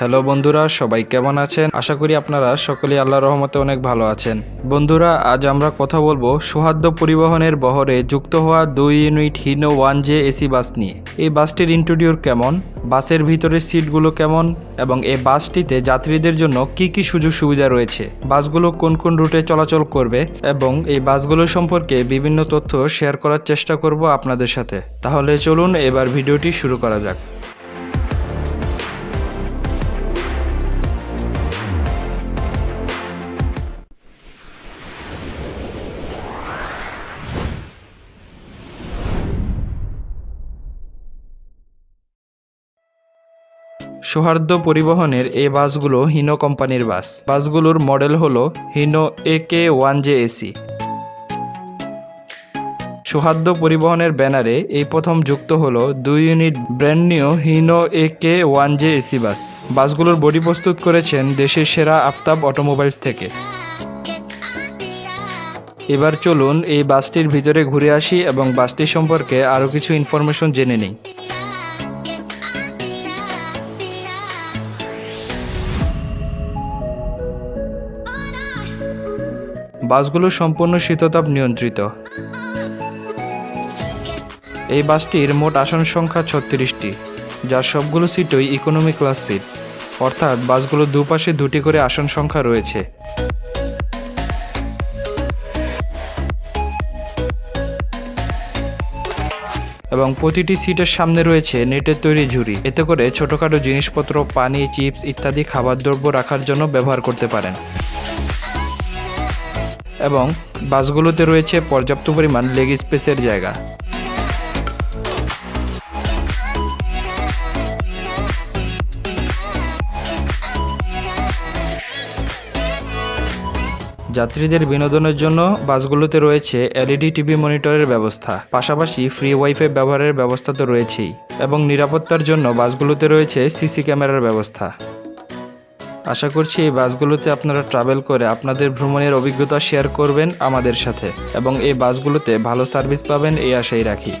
Hello বন্ধুরা, সবাই কেমন আছেন? আশা করি আপনারা সকলেই আল্লাহর রহমতে অনেক ভালো আছেন। বন্ধুরা, আজ আমরা কথা বলব সৌহার্দ্য পরিবহনের বহরে যুক্ত হওয়া দুই unit Hino one J AC bus নিয়ে। এই বাসটির ইন্টেরিয়র কেমন? বাসের ভিতরের সিটগুলো কেমন? এবং এই বাসটিতে যাত্রীদের জন্য কি কি সুযোগ সুবিধা রয়েছে? বাসগুলো কোন কোন রুটে চলাচল করবে? এবং এই বাসগুলো সম্পর্কে বিভিন্ন তথ্য শেয়ার করার চেষ্টা করব আপনাদের সাথে। তাহলে চলুন এবার ভিডিওটি শুরু করা যাক। সৌহার্দ্য পরিবহনের এই বাসগুলো হিনো কোম্পানির বাস। বাসগুলোর মডেল হলো Hino A K one J AC সৌহার্দ্য পরিবহনের ব্যানারে এই প্রথম যুক্ত হলো দুই unit brand new Hino A K one J AC bus. বাসগুলোর body প্রস্তুত করেছেন দেশের সেরা আফতাব অটোমোবাইলস থেকে। এবার চলুন এই বাসটির ভিতরে ঘুরে আসি এবং বাসটি সম্পর্কে আরও কিছু ইনফরমেশন জেনে নিই। বাসগুলো সম্পূর্ণ শীততাপ নিয়ন্ত্রিত। এই বাসটির মোট আসন সংখ্যা ছত্রিশটি, যার সবগুলো সিটই ইকোনমি ক্লাস সিট অর্থাৎ বাসগুলোর দুপাশে দুটি করে আসন সংখ্যা রয়েছে। এবং প্রতিটি সিটের সামনে রয়েছে নেটের তৈরি ঝুড়ি। এতে করে ছোটখাটো জিনিসপত্র, পানি, চিপস ইত্যাদি খাবার দ্রব্য রাখার জন্য ব্যবহার করতে পারেন। এবং বাসগুলোতে রয়েছে পর্যাপ্ত পরিমাণ লেগ স্পেসের জায়গা। যাত্রীদের বিনোদনের জন্য বাসগুলোতে রয়েছে এলইডি, টিভি মনিটরের ব্যবস্থা। পাশাপাশি ফ্রি ওয়াইফাই ব্যবহারের ব্যবস্থা তো রয়েছেই এবং নিরাপত্তার জন্য বাসগুলোতে রয়েছে সিসি ক্যামেরার ব্যবস্থা। আশা করছি এই বাসগুলোতে আপনারা ট্রাভেল করে আপনাদের ভ্রমণের অভিজ্ঞতা শেয়ার করবেন আমাদের সাথে এবং এই বাসগুলোতে ভালো সার্ভিস পাবেন, এই আশাই রাখি।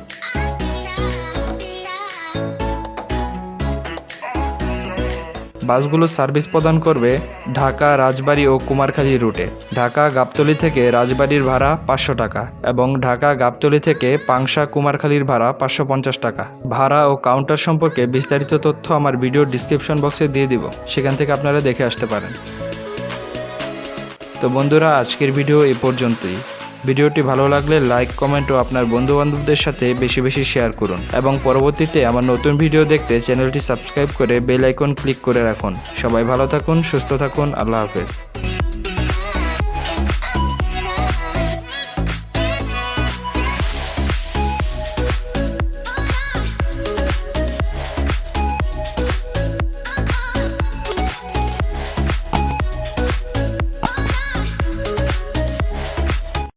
বাসগুলো সার্ভিস প্রদান করবে ঢাকা, রাজবাড়ী ও কুমারখালী রুটে। ঢাকা, গাবতলি থেকে রাজবাড়ির ভাড়া পাঁচশো টাকা এবং ঢাকা, গাবতলি থেকে পাংশা, কুমারখালীর ভাড়া পাঁচশো পঞ্চাশ টাকা। ভাড়া ও কাউন্টার সম্পর্কে বিস্তারিত তথ্য আমার ভিডিও ডিসক্রিপশন বক্সে দিয়ে দিব। সেখান থেকে আপনারা দেখে আসতে পারেন। তো বন্ধুরা, আজকের ভিডিও এ পর্যন্তই। ভিডিওটি ভালো লাগলে লাইক, কমেন্ট ও আপনার বন্ধু বান্ধবদের সাথে বেশি বেশি শেয়ার করুন। এবং পরবর্তীতে আমার নতুন ভিডিও দেখতে চ্যানেলটি সাবস্ক্রাইব করে বেল আইকন ক্লিক করে রাখুন। সবাই ভালো থাকুন, সুস্থ থাকুন, আল্লাহ হাফেজ।